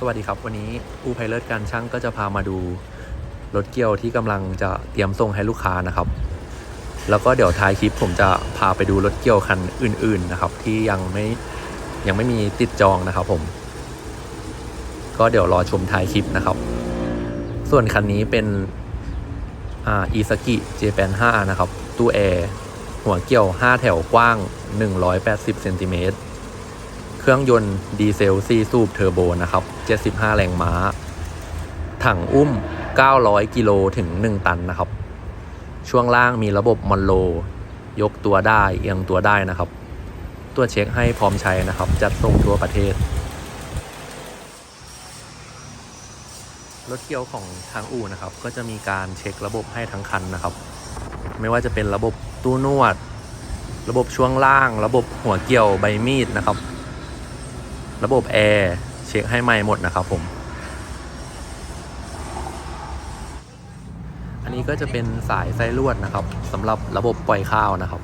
สวัสดีครับ วันนี้อูไพเลิศการช่างก็จะพามาดู รถเกี่ยวที่กำลังจะเตรียมส่งให้ลูกค้านะครับ แล้วก็เดี๋ยวท้ายคลิปผมจะพาไปดูรถเกี่ยวคันอื่น ๆนะครับ ที่ยังไม่ยังไม่มีติดจองนะครับ ผม ก็เดี๋ยวรอชมท้ายคลิปนะครับ ส่วนคันนี้เป็นอ่าอีสกิเจแปน5นะครับตู้แอร์หัวเกี่ยว 5 แถวกว้าง 180เซนติเมตร เครื่องยนต์ดีเซล4สูบเทอร์โบนะครับ 75 แรงม้า ถังอุ้ม 900 กิโลถึง 1 ตันนะครับ ช่วงล่างมีระบบมอนโล ยกตัวได้ เอียงตัวได้นะครับ ตัวเช็คให้พร้อมใช้นะครับ จัดส่งทั่วประเทศ รถเกี่ยวของทางอู่นะครับ ก็จะมีการเช็คระบบให้ทั้งคันนะครับ ไม่ว่าจะเป็นระบบตู้นวด ระบบช่วงล่าง ระบบหัวเกี่ยวใบมีดนะครับ ระบบแอร์เช็คให้ใหม่หมดนะครับผม อันนี้ก็จะเป็นสายไส้ลวดนะครับสำหรับระบบปล่อยข้าวนะครับ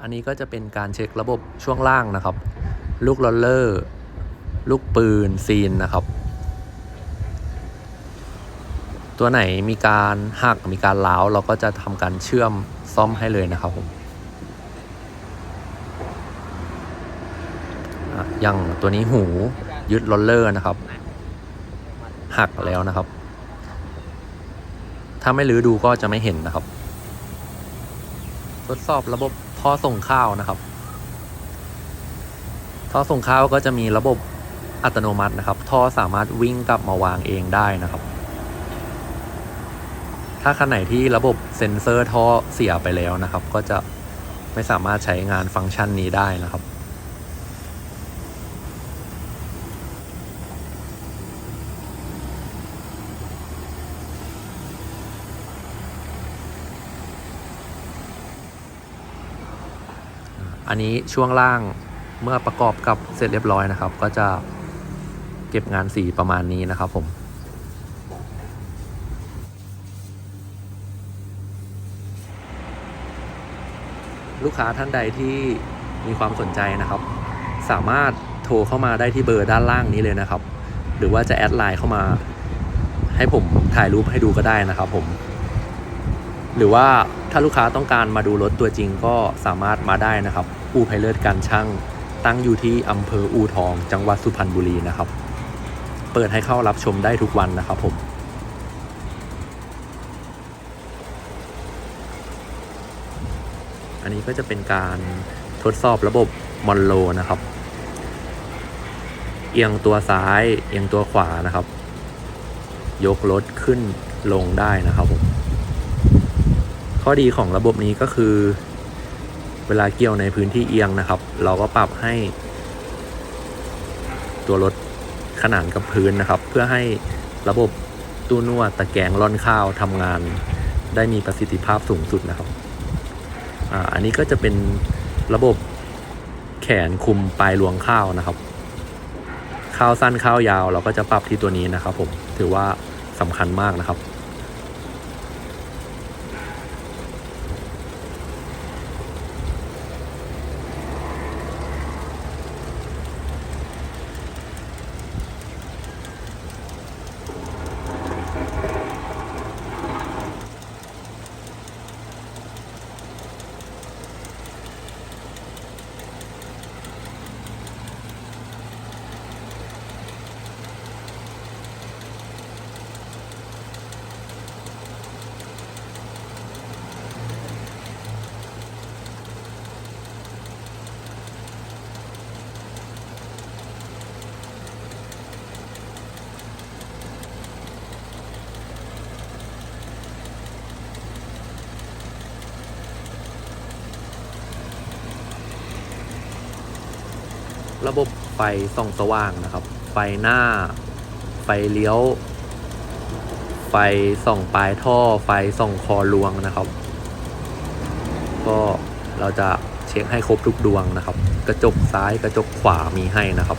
อันนี้ก็จะเป็นการเช็คระบบช่วงล่างนะครับ ลูกลอลเลอร์ ลูกปืนซีนนะครับตัวไหนมีการหักมีการล้าวเราก็จะทำการเชื่อมซ่อมให้เลยนะครับผม อย่างตัวนี้หูยึดลอลเลอร์นะครับ หักแล้วนะครับ ถ้าไม่รื้อดูก็จะไม่เห็นนะครับ ทดสอบระบบท่อส่งข้าวนะครับ ท่อส่งข้าวก็จะมีระบบอัตโนมัตินะครับ ท่อสามารถวิ่งกลับมาวางเองได้นะครับ ถ้าคันไหนที่ระบบเซ็นเซอร์ท่อเสียไปแล้วนะครับ ก็จะไม่สามารถใช้งานฟังก์ชันนี้ได้นะครับ อันนี้ช่วงล่างเมื่อประกอบกับเสร็จเรียบร้อยนะครับ ก็จะเก็บงานสีประมาณนี้นะครับผมลูกค้าท่านใดที่มีความสนใจนะครับ สามารถโทรเข้ามาได้ที่เบอร์ด้านล่างนี้เลยนะครับ หรือว่าจะแอดไลน์เข้ามา ให้ผมถ่ายรูปให้ดูก็ได้นะครับผม หรือว่า ถ้าลูกค้าต้องการมาดูรถตัวจริงก็สามารถมาได้นะครับ อูไพเลิศการช่าง ตั้งอยู่ที่อำเภออูทอง จังหวัดสุพรรณบุรีนะครับ เปิดให้เข้ารับชมได้ทุกวันนะครับผมอันนี้ก็จะเป็นการทดสอบระบบมอนโลนะครับ เอียงตัวซ้าย เอียงตัวขวานะครับ ยกรถขึ้นลงได้นะครับผม ข้อดีของระบบนี้ก็คือ เวลาเกี่ยวในพื้นที่เอียงนะครับ เราก็ปรับให้ ตัวรถขนานกับพื้นนะครับ เพื่อให้ระบบตู้นวดตะแกรงร่อนข้าวทำงานได้มีประสิทธิภาพสูงสุดนะครับออันนี้ก็จะเป็นระบบแขนคุมปลายรวงข้าวนะครับ ข้าวสั้นข้าวยาวเราก็จะปรับที่ตัวนี้นะครับผมถือว่าสำคัญมากนะครับ ระบบไฟส่องสว่างนะครับ ไฟหน้า ไฟเลี้ยว ไฟส่องปลายท่อ ไฟส่องคอลวงนะครับ ก็เราจะเช็คให้ครบทุกดวงนะครับ กระจกซ้ายกระจกขวามีให้นะครับ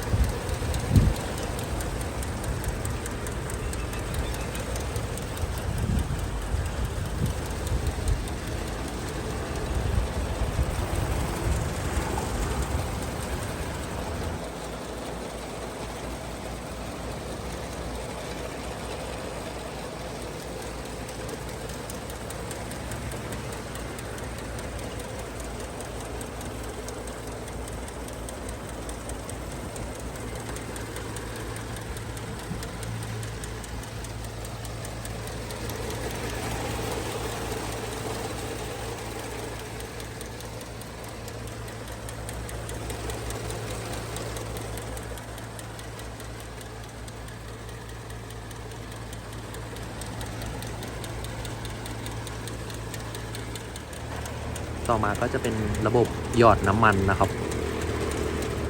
ต่อมาก็จะเป็นระบบหยอดน้ำมันนะครับ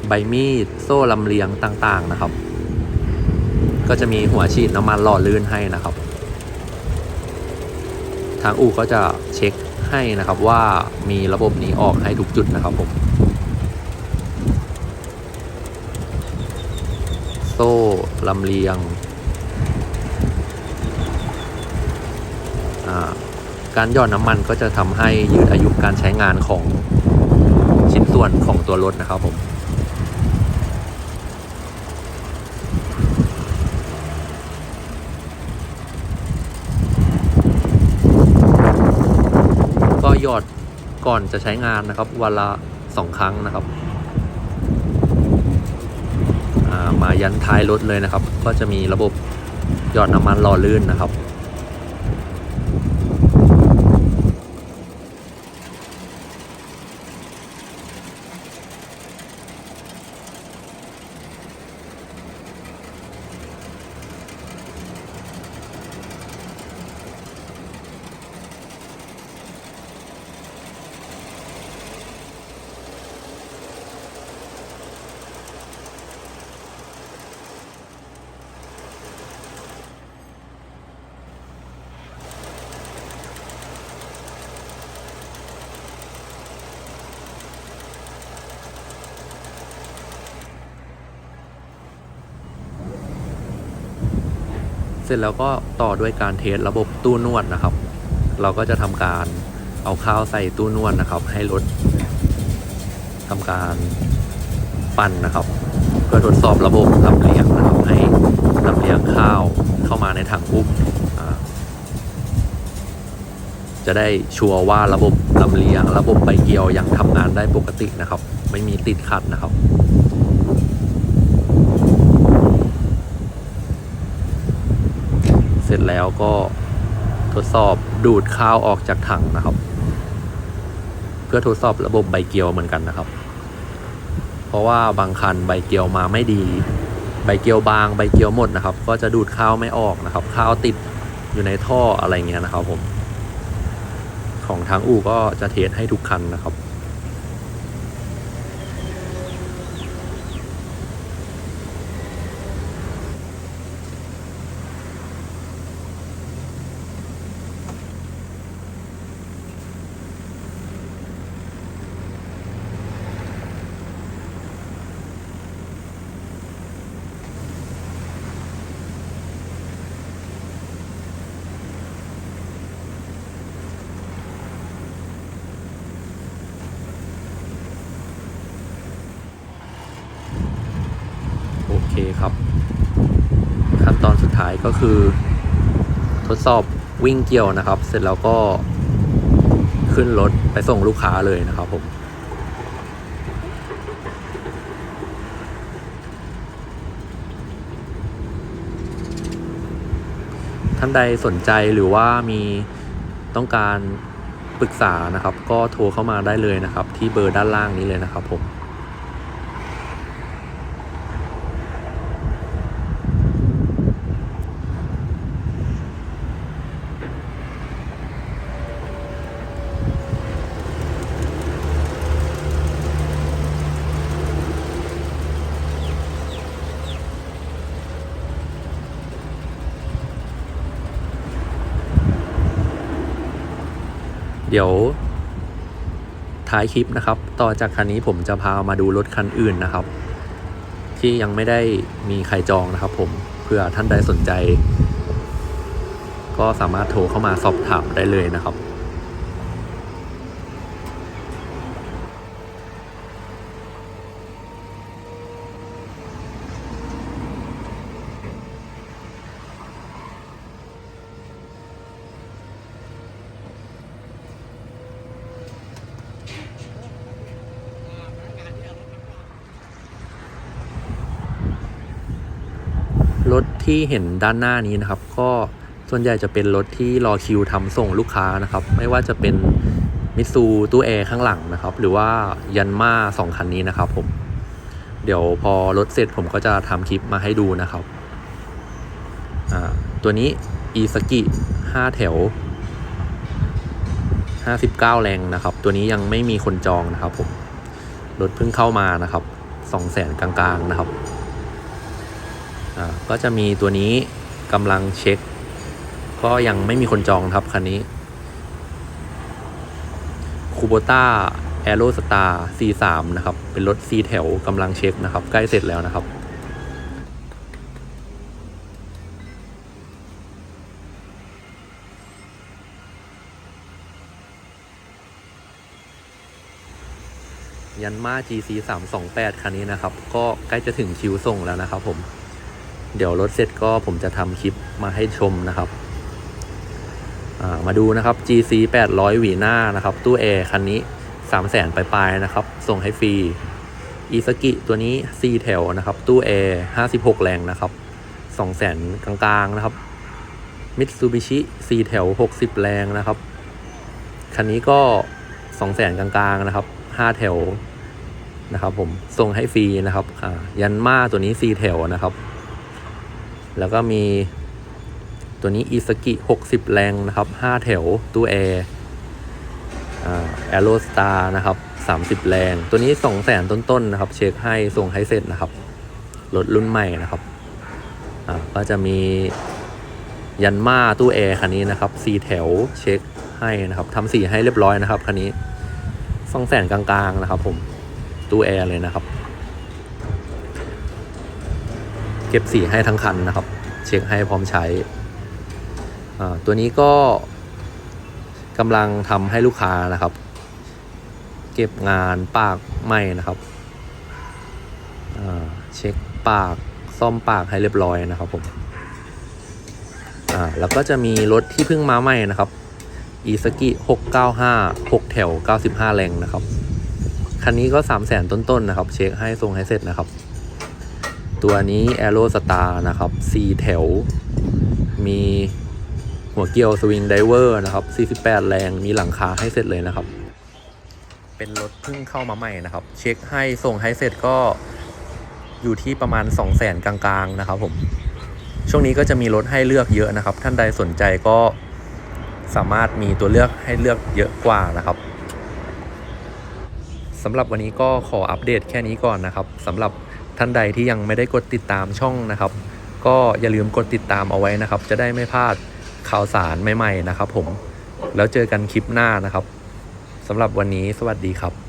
ใบมีดโซ่ลำเลียงต่างๆนะครับ ก็จะมีหัวฉีดน้ำมันหล่อลื่นให้นะครับ ทางอู่ก็จะเช็คให้นะครับว่ามีระบบนี้ออกให้ทุกจุดนะครับผมโซ่ลำเลียง อ่า การหยอดน้ำมันก็จะทำให้ยืดอายุการใช้งานของชิ้นส่วนของตัวรถนะครับผมก็หยอดก่อนจะใช้งานนะครับวันละสองครั้งนะครับมายันท้ายรถเลยนะครับ ก็จะมีระบบหยอดน้ำมันหล่อลื่นนะครับ เสร็จแล้วก็ต่อด้วยการเทสระบบตู้นวดนะครับ เราก็จะทำการเอาข้าวใส่ตู้นวดนะครับ ให้รถทำการปั่นนะครับเพื่อทดสอบระบบลำเลียงนะครับให้ลำเลียงข้าวเข้ามาในถังอุ้มจะได้ชัวร์ว่าระบบลำเลียง ระบบใบเกียวยังทำงานได้ปกตินะครับ ไม่มีติดขัดนะครับ เสร็จ แล้วก็ทดสอบดูดข้าวออกจากถังนะครับ เพื่อทดสอบระบบใบเกียวเหมือนกันนะครับ เพราะว่าบางคันใบเกียวมาไม่ดี ใบเกียวบางใบเกียวหมดนะครับ ก็จะดูดข้าวไม่ออกนะครับ ข้าวติดอยู่ในท่ออะไรเงี้ยนะครับผม ของทางอู่ก็จะเทสให้ทุกคันนะครับ โอเคครับ ขั้นตอนสุดท้ายก็คือ ทดสอบวิ่งเกี่ยวนะครับ เสร็จแล้วก็ขึ้นรถไปส่งลูกค้าเลยนะครับผมท่านใดสนใจหรือว่ามีต้องการปรึกษานะครับ ก็โทรเข้ามาได้เลยนะครับ ที่เบอร์ด้านล่างนี้เลยนะครับผม เดี๋ยวท้ายคลิปนะครับ ต่อจากคันนี้ผมจะพามาดูรถคันอื่นนะครับ ที่ยังไม่ได้มีใครจองนะครับ ผมเพื่อท่านใดสนใจ ก็สามารถโทรเข้ามาสอบถามได้เลยนะครับ รถที่เห็นด้านหน้านี้นะครับ ก็ส่วนใหญ่จะเป็นรถที่รอคิวทำส่งลูกค้านะครับ ไม่ว่าจะเป็นมิตซูตู้แอร์ข้างหลังนะครับ หรือว่ายันมาสองคันนี้นะครับผม เดี๋ยวพอรถเสร็จผมก็จะทำคลิปมาให้ดูนะครับ ตัวนี้อีสกิห้าแถว 59 แรงนะครับ ตัวนี้ยังไม่มีคนจองนะครับผม รถเพิ่งเข้ามานะครับ2แสนกลางๆนะครับ ก็จะมีตัวนี้กำลังเช็ค ก็ยังไม่มีคนจองครับคันนี้คูโบต้าแอโรสตาร์ C3 นะครับ เป็นรถ C แถวกำลังเช็คนะครับ ใกล้เสร็จแล้วนะครับ ยันมา GC 3 2 8คันนี้นะครับ ก็ใกล้จะถึงคิวส่งแล้วนะครับผม เดี๋ยวรถเสร็จก็ผมจะทำคลิปมาให้ชมนะครับามาดูนะครับ GC 800หวีหน้านะครับ ตู้แอร์คันนี้ 3 0 0แสนปลายๆนะครับ ส่งให้ฟรีอีสกิตัวนี้ C แถวนะครับ ตู้แอร์56 แรงนะครับ 2 0 0แสนกลางๆนะครับมิตซูบิชิ C แถว 60 แรงนะครับ คันนี้ก็ 2 0 0แสนกลางๆนะครับ 5 แถวนะครับผมส่งให้ฟรีนะครับอายันมาตัวนี้ C แถวนะครับ แล้วก็มีตัวนี้อีสกิ 60 แรงนะครับ 5 แถวตู้แอร์แอโรสตาร์นะครับ 30 แรง ตัวนี้ 2 0 0แสนต้นๆนะครับ เช็คให้ส่งให้เสร็จนะครับ รถรุ่นใหม่นะครับ ก็จะมียันมาตู้แอร์คันนี้นะครับ 4 แถวเช็คให้นะครับทำสีให้เรียบร้อยนะครับคันนี้2 0 0แสนกลางๆนะครับผมตู้แอร์เลยนะครับ เก็บสีให้ทั้งคันนะครับ เช็คให้พร้อมใช้ ตัวนี้ก็กำลังทำให้ลูกค้านะครับ เก็บงานปากไหมนะครับเช็คปากซ่อมปากให้เรียบร้อยนะครับผมอ่าแล้วก็จะมีรถที่เพิ่งมาใหม่นะครับอีสกิ695 6 แถว 95 แรงนะครับ คันนี้ก็ 3 0 0แสนต้นๆนะครับ เช็คให้ส่งให้เสร็จนะครับ ตัวนี้ Aero Star นะครับ 4 แถว มีหัวเกียวสวิงไดเวอร์นะครับ 48 แรง มีหลังคาให้เสร็จเลยนะครับ เป็นรถเพิ่งเข้ามาใหม่นะครับ เช็คให้ส่งให้เสร็จก็อยู่ที่ประมาณ 2 0 0แสนกลางๆนะครับผม ช่วงนี้ก็จะมีรถให้เลือกเยอะนะครับ ท่านใดสนใจก็สามารถมีตัวเลือกให้เลือกเยอะกว่านะครับสำหรับวันนี้ก็ขออัปเดตแค่นี้ก่อนนะครับสำหรับ ท่านใดที่ยังไม่ได้กดติดตามช่องนะครับ ก็อย่าลืมกดติดตามเอาไว้นะครับ จะได้ไม่พลาดข่าวสารใหม่ๆนะครับ ผมแล้วเจอกันคลิปหน้านะครับสำหรับวันนี้สวัสดีครับ